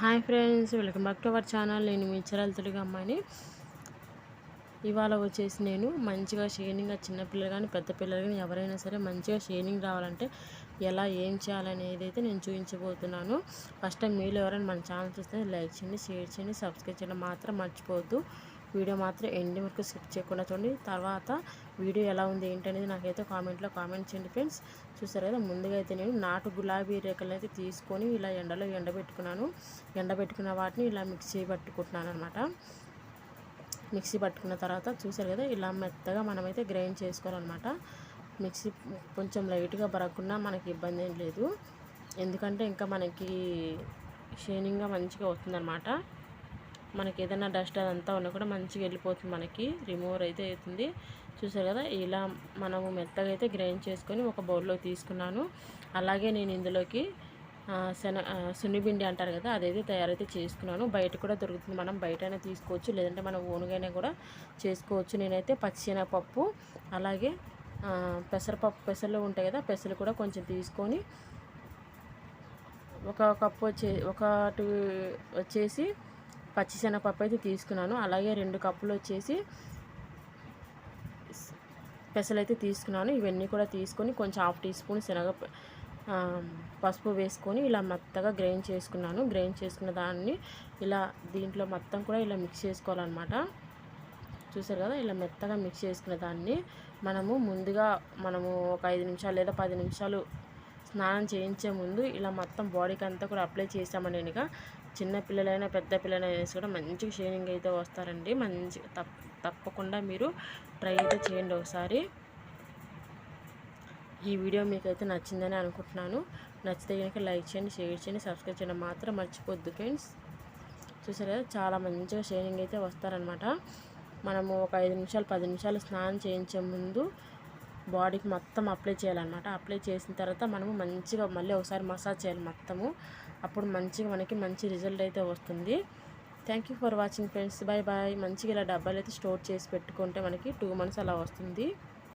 Hi friends welcome back to our channel. నేను మీ చరల్ తెలుగు అమ్మాయిని. ఇవాళ వచ్చేసి నేను మంచిగా షేనింగ్ చిన్నపిల్లలు కానీ పెద్ద పిల్లలు కానీ ఎవరైనా సరే మంచిగా షేనింగ్ రావాలంటే ఎలా ఏం చేయాలనేది అయితే నేను చూపించబోతున్నాను. ఫస్ట్ టైం మీరు ఎవరైనా మన ఛానల్ చూస్తే లైక్ చేయండి షేర్ చేయండి సబ్స్క్రైబ్ చేయడం. మాత్రం మర్చిపోవద్దు. వీడియో మాత్రం ఎండి వరకు స్కిప్ చేయకుండా చూడండి. తర్వాత వీడియో ఎలా ఉంది ఏంటనేది నాకైతే కామెంట్లో కామెంట్ చేయండి ఫ్రెండ్స్. చూసారు కదా ముందుగా అయితే నేను నాటు గులాబీ రేఖలను అయితే తీసుకొని ఇలా ఎండలో ఎండబెట్టుకున్నాను. ఎండబెట్టుకున్న వాటిని ఇలా మిక్సీ పట్టుకుంటున్నాను అనమాట మిక్సీ పట్టుకున్న తర్వాత చూసారు కదా ఇలా మెత్తగా మనమైతే గ్రైండ్ చేసుకోవాలన్నమాట. మిక్సీ కొంచెం లైట్గా బరకుండా మనకి ఇబ్బంది ఏం లేదు. ఎందుకంటే ఇంకా మనకి షైనింగ్గా మంచిగా వస్తుందన్నమాట. మనకి ఏదైనా డస్ట్ అదంతా ఉన్నా కూడా మంచిగా వెళ్ళిపోతుంది మనకి. రిమూవర్ అయితే అవుతుంది. చూసారు కదా? ఇలా మనము మెత్తగా అయితే గ్రైండ్ చేసుకొని ఒక బౌల్లో తీసుకున్నాను. అలాగే నేను ఇందులోకి శన సున్నిపిండి అంటారు కదా? అదైతే తయారైతే చేసుకున్నాను. బయట కూడా దొరుకుతుంది. మనం బయటైనా తీసుకోవచ్చు. లేదంటే మనం ఓనుగైనా కూడా చేసుకోవచ్చు. నేనైతే పచ్చిశనగపప్పు అలాగే పెసరపప్పు పెసలు ఉంటాయి కదా? పెసలు కూడా కొంచెం తీసుకొని ఒక కప్పు వచ్చే ఒకటి వచ్చేసి పచ్చిశనగపప్పు అయితే తీసుకున్నాను. అలాగే రెండు కప్పులు వచ్చేసి పెసలు అయితే తీసుకున్నాను. ఇవన్నీ కూడా తీసుకొని కొంచెం హాఫ్ టీ స్పూన్ శనగ పసుపు వేసుకొని ఇలా మెత్తగా గ్రైండ్ చేసుకున్నాను. గ్రైండ్ చేసుకున్న దాన్ని ఇలా దీంట్లో మొత్తం కూడా ఇలా మిక్స్ చేసుకోవాలన్నమాట. చూసారు కదా? ఇలా మెత్తగా మిక్స్ చేసుకున్న దాన్ని మనము ముందుగా మనము ఒక ఐదు నిమిషాలు లేదా పది నిమిషాలు స్నానం చేయించే ముందు ఇలా మొత్తం బాడీకి అంతా కూడా అప్లై చేసామని నేను చిన్న పిల్లలైనా పెద్ద పిల్లలైనా కూడా మంచిగా షేవింగ్ అయితే వస్తారండి. మంచి తప్పకుండా మీరు ట్రై అయితే చేయండి ఒకసారి. ఈ వీడియో మీకు అయితే నచ్చిందని అనుకుంటున్నాను. నచ్చితే కనుక లైక్ చేయండి షేర్ చేయండి సబ్స్క్రైబ్ చేయడం మాత్రం మర్చిపోద్దు ఫ్రెండ్స్. చూసారు? కదా చాలా మంచిగా షేవింగ్ అయితే వస్తారనమాట మనము ఒక ఐదు నిమిషాలు పది నిమిషాలు స్నానం చేయించే ముందు బాడీకి మొత్తం అప్లై చేయాలన్నమాట. అప్లై చేసిన తర్వాత మనము మంచిగా మళ్ళీ ఒకసారి మసాజ్ చేయాలి మొత్తము. అప్పుడు మంచిగా మనకి మంచి రిజల్ట్ అయితే వస్తుంది. Thank you for watching friends bye bye మంచిగా ఇలా డబ్బాలు అయితే స్టోర్ చేసి పెట్టుకుంటే మనకి టూ మంత్స్ అలా వస్తుంది.